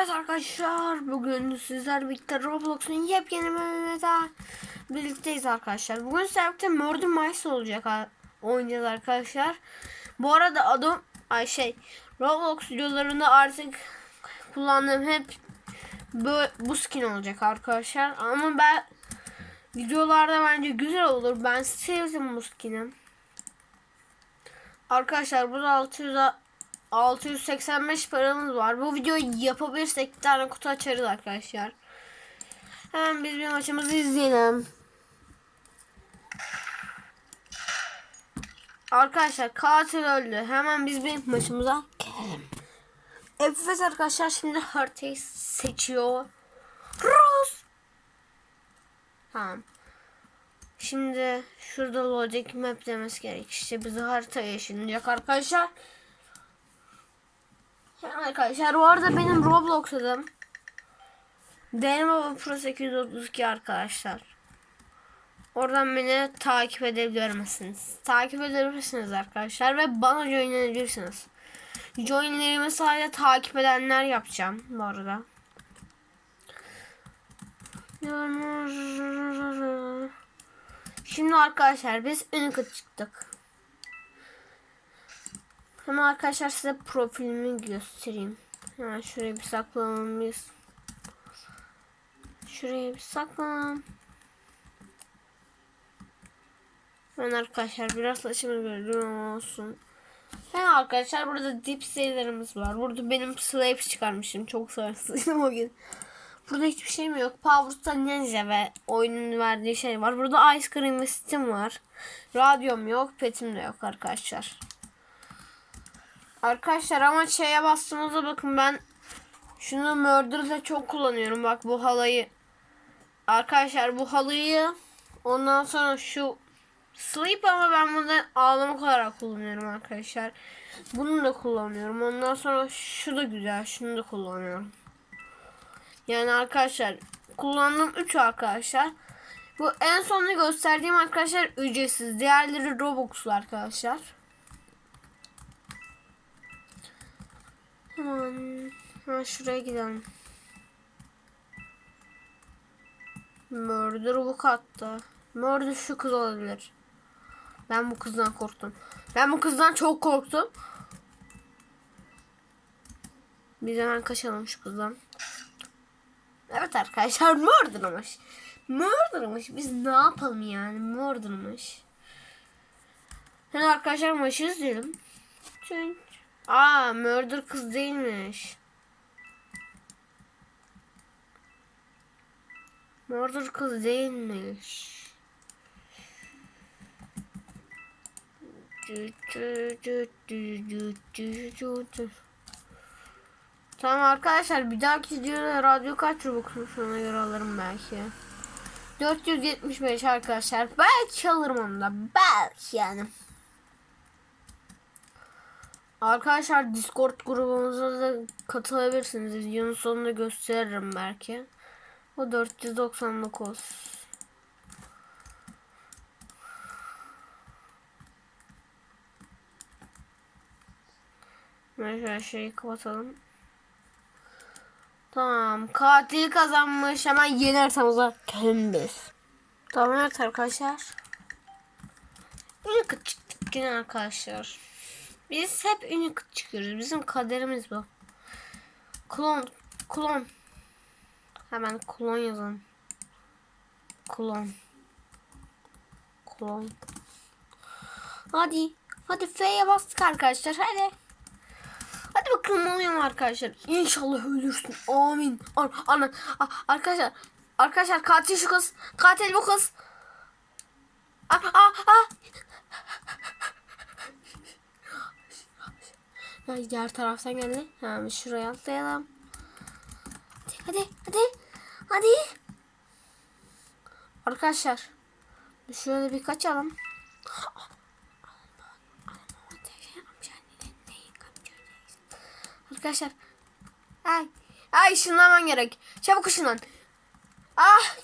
Evet arkadaşlar bugün sizler birlikte Roblox'un yepyeni bölümüne daha birlikteyiz arkadaşlar. Bugün sizlerle Murder Mice olacak oynayacağız arkadaşlar. Bu arada adım ay şey Roblox videolarında artık kullandığım hep bu, bu skin olacak arkadaşlar. Ama ben videolarda bence güzel olur. Ben sevdim bu skin'i. Arkadaşlar burada 600 685 paramız var. Bu videoyu yapabilirsek bir tane kutu açarız arkadaşlar. Hemen biz bir maçımızı izleyelim. Arkadaşlar katil öldü. Hemen biz bir maçımıza gelelim. Evet arkadaşlar şimdi haritayı seçiyor. Rose. Tamam. Şimdi şurada logic map demesi gerek. İşte bizi harita yaşanacak arkadaşlar. Arkadaşlar bu arada benim Roblox adım Denema Pro 832 arkadaşlar. Oradan beni takip edebilirsiniz. Takip edebilirsiniz arkadaşlar ve bana join edebilirsiniz. Joinlerimi sadece takip edenler yapacağım bu arada. Şimdi arkadaşlar biz Unica çıktık. Hemen arkadaşlar size profilimi göstereyim. Hemen şuraya bir saklanalım biz. Şuraya bir saklanalım. Ben arkadaşlar biraz saçımı gördüm olsun. He arkadaşlar burada dip serilerimiz var. Burada benim slave çıkarmışım. Çok sarılsıydım o gün. Burada hiçbir şeyim yok. Power'da Ninja ve oyunun verdiği şey var. Burada Ice Cream ve Steam var. Radyom yok. Petim de yok arkadaşlar. Arkadaşlar ama şeye bastığımızda bakın ben şunu Murder'da çok kullanıyorum. Bak bu halayı. Arkadaşlar bu halıyı ondan sonra şu Sleep ama ben bunu ağlamak olarak kullanıyorum arkadaşlar. Bunu da kullanıyorum. Ondan sonra şu da güzel. Şunu da kullanıyorum. Yani arkadaşlar kullandığım 3 arkadaşlar. Bu en sonunda gösterdiğim arkadaşlar ücretsiz. Diğerleri Robux'lu arkadaşlar. Hemen, hemen şuraya gidelim. Murder bu katta. Murder şu kız olabilir. Ben bu kızdan korktum. Ben bu kızdan çok korktum. Biz hemen kaçalım şu kızdan. Evet arkadaşlar Murder'mış. Murder'mış. Biz ne yapalım yani Murder'mış. Hani arkadaşlar maçı izleyelim. Çünkü Aa murder kız değilmiş. Murder kız değilmiş. Tamam arkadaşlar bir dahaki videoda radyo kaç Robux'muş ona göre alırım belki. 475 arkadaşlar. Belki alırım onu da. Belki yani. Arkadaşlar Discord grubumuza da katılabilirsiniz. Videonun sonunda gösteririm belki. O 499. Mesela şeyi kapatalım. Tamam. Katil kazanmış. Hemen yeni haritamıza kendimiz. Tamam evet arkadaşlar. Unika çıktık yine arkadaşlar. Biz hep unik çıkıyoruz. Bizim kaderimiz bu. Klon. Klon. Hemen klon yazalım. Klon. Klon. Hadi. Hadi F'ye bastık arkadaşlar. Hadi. Hadi bakalım oluyor arkadaşlar? İnşallah ölürsün. Amin. Ana, ana. Arkadaşlar. Arkadaşlar katil şu kız. Katil bu kız. Aa, aa, aa. Ya diğer taraftan geldi. Hemen şuraya atlayalım. Hadi hadi hadi. Arkadaşlar. Şöyle bir kaçalım. Arkadaşlar. Ay. Ay ışınlanman gerek. Çabuk ışınlan. Ah.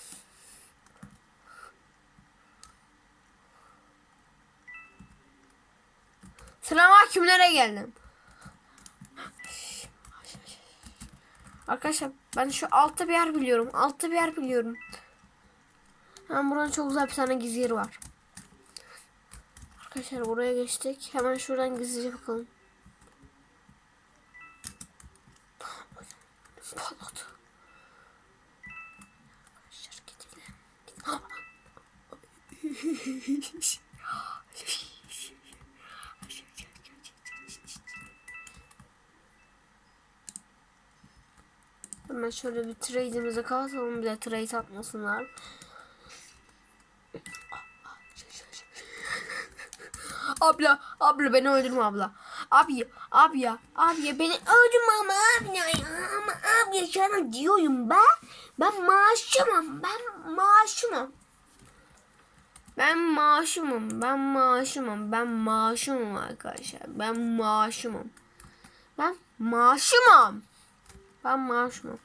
Sıra mahkumlara geldim. Arkadaşlar ben şu altta bir yer biliyorum. Altta bir yer biliyorum. Hemen buranın çok güzel bir tane gizli yeri var. Arkadaşlar buraya geçtik. Hemen şuradan gizlice bakalım. Şöyle bir trade'imize kapatalım. Bir de trade atmasınlar. abla, abla beni öldürme abla. Abi, abi ya, abi ya beni öldürme ama abi ya. Ama abi ya sana diyorum ben. Ben maaşımım, ben maaşımım. Ben maaşımım, ben maaşımım, ben maaşımım arkadaşlar. Ben maaşımım. Ben maaşımım. Ben maaşımım.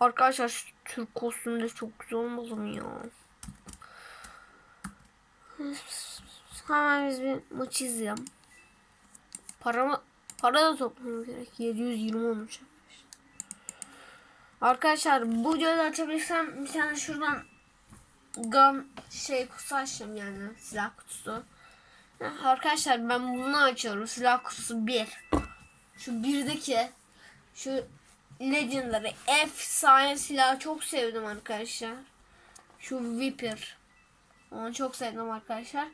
Arkadaşlar şu Türk kostümü de çok güzel olmadı mı ya? Hemen biz bir maç izleyelim. Paramı, para da toplamam gerek. 720 olmuş. Arkadaşlar bu videoda açabilirsem bir tane şuradan gam şey kutusu açacağım yani silah kutusu. Arkadaşlar ben bunu açıyorum. Silah kutusu 1. Şu birdeki şu Legendary efsane silahı çok sevdim arkadaşlar. Şu Viper. Onu çok sevdim arkadaşlar.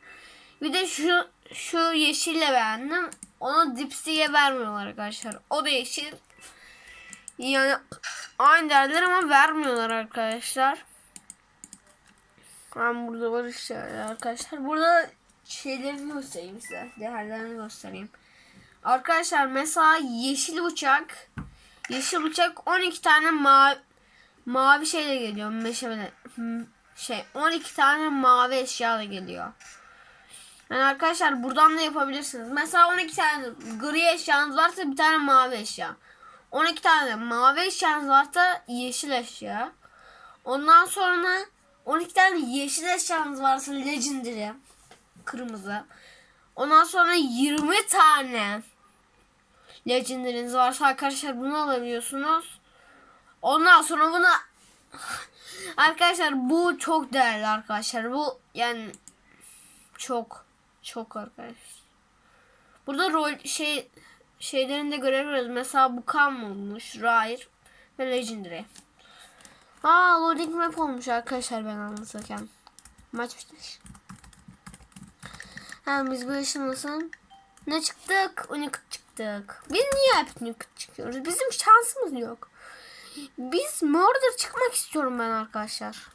Bir de şu şu yeşille beğendim. Onu Dipsy'ye vermiyorlar arkadaşlar. O da yeşil. Yani aynı değerler ama vermiyorlar arkadaşlar. Ben burada var işte arkadaşlar. Burada şeylerini göstereyim size. Değerlerini göstereyim. Arkadaşlar mesela yeşil uçak yeşil uçak 12 tane mavi mavi şeyle geliyor. Meşale şey 12 tane mavi eşya da geliyor. Yani arkadaşlar buradan da yapabilirsiniz. Mesela 12 tane gri eşyanız varsa bir tane mavi eşya. 12 tane mavi eşyanız varsa yeşil eşya. Ondan sonra 12 tane yeşil eşyanız varsa legendary kırmızı. Ondan sonra 20 tane legendary'niz varsa arkadaşlar bunu alabiliyorsunuz. Ondan sonra buna arkadaşlar bu çok değerli arkadaşlar. Bu yani çok çok arkadaşlar. Burada rol şey şeylerini de görebiliyoruz. Mesela bu kan olmuş. Rare ve Legendary. Aa loading map olmuş arkadaşlar ben anlatırken. Maç bitmiş. Ha biz bu yaşamasın. Ne çıktık? Unik çıktık. Biz niye hep çıkıyoruz? Bizim şansımız yok. Biz murder çıkmak istiyorum ben arkadaşlar.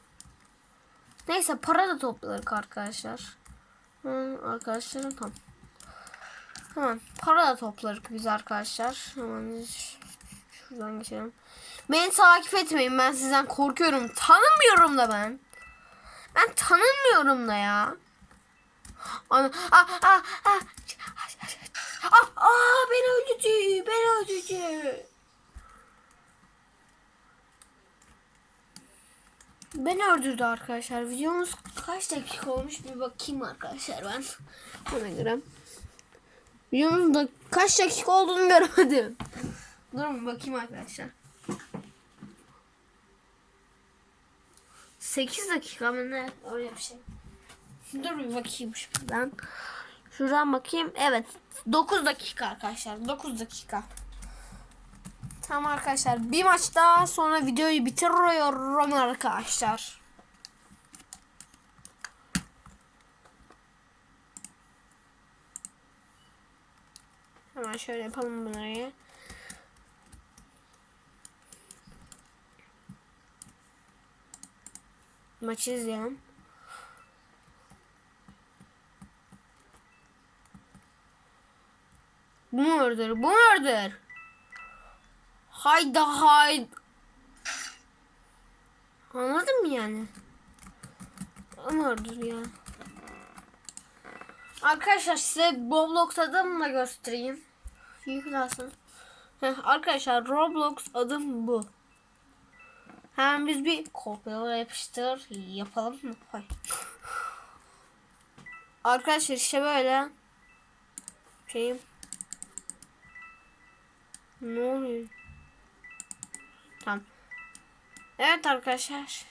Neyse para da topladık arkadaşlar. Hı, arkadaşlarım tam. Hemen para da toplarız biz arkadaşlar. Hemen şuradan geçelim. Beni takip etmeyin ben sizden korkuyorum. Tanımıyorum da ben. Ben tanımıyorum da ya. Ana, ah. Ah, ah, beni öldürdü. Beni öldürdü. Beni öldürdü arkadaşlar. Videomuz kaç dakika olmuş bir bakayım arkadaşlar ben. Ona göre. Videomuzun da kaç dakika olduğunu göremedim. Durun bakayım arkadaşlar. 8 dakika mı ne? Öyle bir şey. Dur bir bakayım şuradan. Şuradan bakayım. Evet. 9 dakika arkadaşlar. 9 dakika. Tamam arkadaşlar. Bir maç daha sonra videoyu bitiriyorum arkadaşlar. Hemen şöyle yapalım bunları. Maçı izleyelim. Bu murder, bu murder. Hayda hay. Anladın mı yani? Murder ya. Arkadaşlar size Roblox adımla göstereyim. Yüklensin. Heh, arkadaşlar Roblox adım bu. Hemen biz bir kopyala yapıştır yapalım mı? Hayır. Arkadaşlar işte böyle şeyim. Ne oluyor? Tamam. Evet arkadaşlar.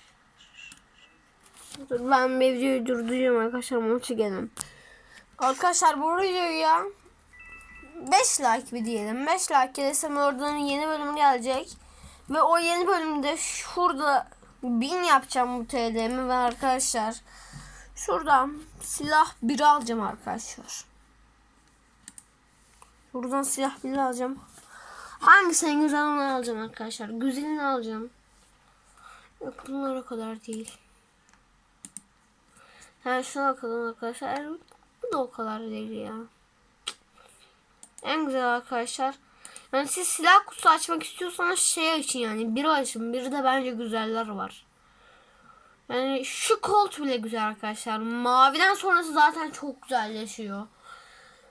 Dur ben bir videoyu durduracağım arkadaşlar onu çekelim. Arkadaşlar bu videoya 5 like bir diyelim. 5 like gelirse oradan yeni bölümü gelecek. Ve o yeni bölümde şurada 1000 yapacağım bu TL'mi ve arkadaşlar şuradan silah 1 alacağım arkadaşlar. Buradan silah 1 alacağım. Hangisi en güzel onu alacağım arkadaşlar. Güzelini alacağım. Yok bunlar o kadar değil. Yani şuna bakalım arkadaşlar. Bu da o kadar değil ya. En güzel arkadaşlar. Yani siz silah kutusu açmak istiyorsanız şey için yani biri açın. Biri de bence güzeller var. Yani şu kolt bile güzel arkadaşlar. Maviden sonrası zaten çok güzelleşiyor.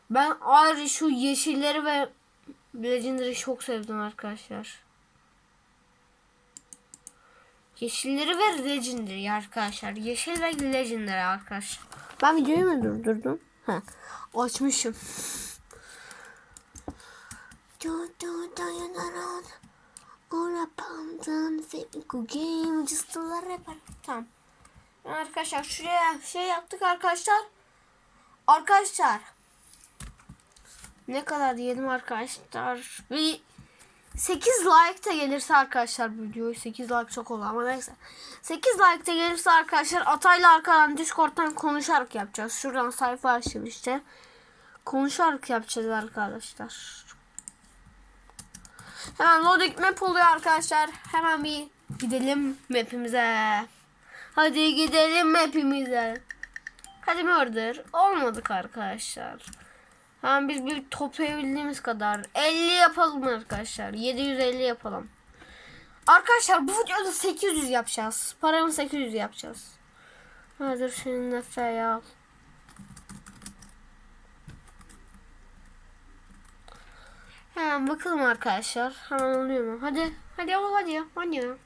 Ben ayrıca şu yeşilleri ve Legendary'i çok sevdim arkadaşlar. Yeşilleri ve Legendary arkadaşlar. Yeşil ve Legendary arkadaşlar. Ben videoyu mu durdurdum? Ha. Açmışım. Tamam. Arkadaşlar şuraya şey yaptık arkadaşlar. Arkadaşlar. Ne kadar diyelim arkadaşlar. Bir 8 like de gelirse arkadaşlar bu videoyu 8 like çok oldu ama neyse. 8 like de gelirse arkadaşlar Atay'la arkadan Discord'dan konuşarak yapacağız. Şuradan sayfa açtım işte. Konuşarak yapacağız arkadaşlar. Hemen loading map oluyor arkadaşlar. Hemen bir gidelim map'imize. Hadi gidelim map'imize. Hadi murder. Olmadık arkadaşlar. Hemen biz bir toplayabildiğimiz kadar 50 yapalım arkadaşlar. 750 yapalım. Arkadaşlar bu videoda 800 yapacağız. Paramı 800 yapacağız. Hazır senin de F'ye al. Hemen bakalım arkadaşlar. Hemen oluyor mu? Hadi. Hadi ol hadi. Hadi.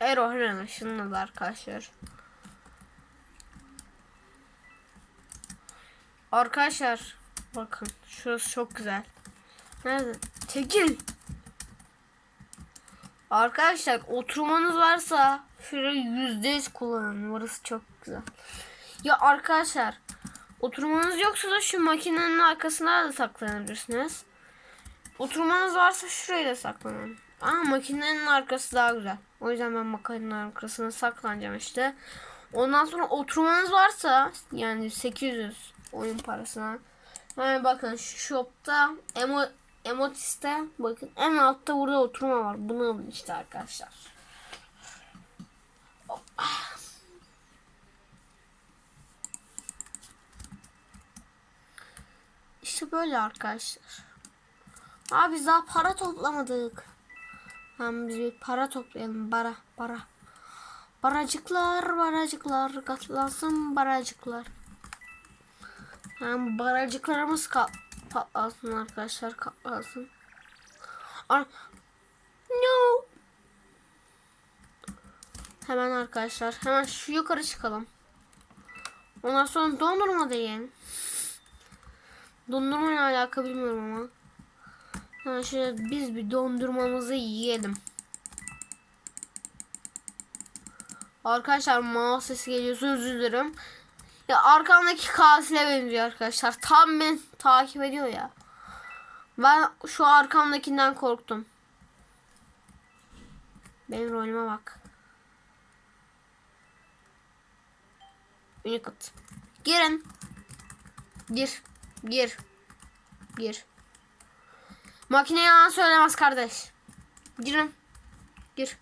Error hemen ışınladı arkadaşlar. Arkadaşlar bakın şurası çok güzel. Nerede? Çekil. Arkadaşlar oturmanız varsa şurayı yüzde yüz kullanın. Burası çok güzel. Ya arkadaşlar oturmanız yoksa da şu makinenin arkasına da saklanabilirsiniz. Oturmanız varsa şuraya da saklanın. Ama makinenin arkası daha güzel. O yüzden ben makinenin arkasına saklanacağım işte. Ondan sonra oturmanız varsa yani 800 oyun parasına. Yani bakın şu shopta emo, emotiste bakın en altta burada oturma var. Bunu alın işte arkadaşlar. İşte böyle arkadaşlar. Abi biz daha para toplamadık. Tamam biz bir para toplayalım. Para para. Baracıklar baracıklar katlansın baracıklar. Yani baracıklarımız patlasın arkadaşlar katlasın. Ar no. Hemen arkadaşlar hemen şu yukarı çıkalım. Ondan sonra dondurma da yiyelim. Dondurma ile alaka bilmiyorum ama. Ha şöyle biz bir dondurmamızı yiyelim. Arkadaşlar mouse sesi geliyorsa özür dilerim. Ya arkamdaki katile benziyor arkadaşlar. Tam ben takip ediyor ya. Ben şu arkamdakinden korktum. Benim rolüme bak. Unikut. Girin. Gir. Gir. Gir. Makine yalan söylemez kardeş. Girin. Gir.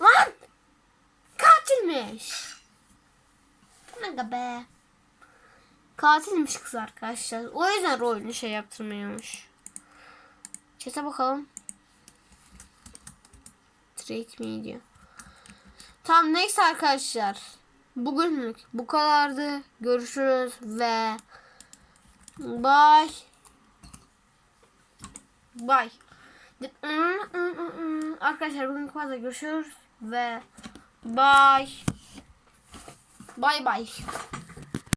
Lan! Katilmiş. Ne be. Katilmiş kız arkadaşlar. O yüzden rolünü şey yaptırmıyormuş. Çete bakalım. Trade me diyor. Tamam neyse arkadaşlar. Bugünlük bu kadardı. Görüşürüz ve bye. Bye. Arkadaşlar bugün fazla görüşürüz ve bye. Bye bye.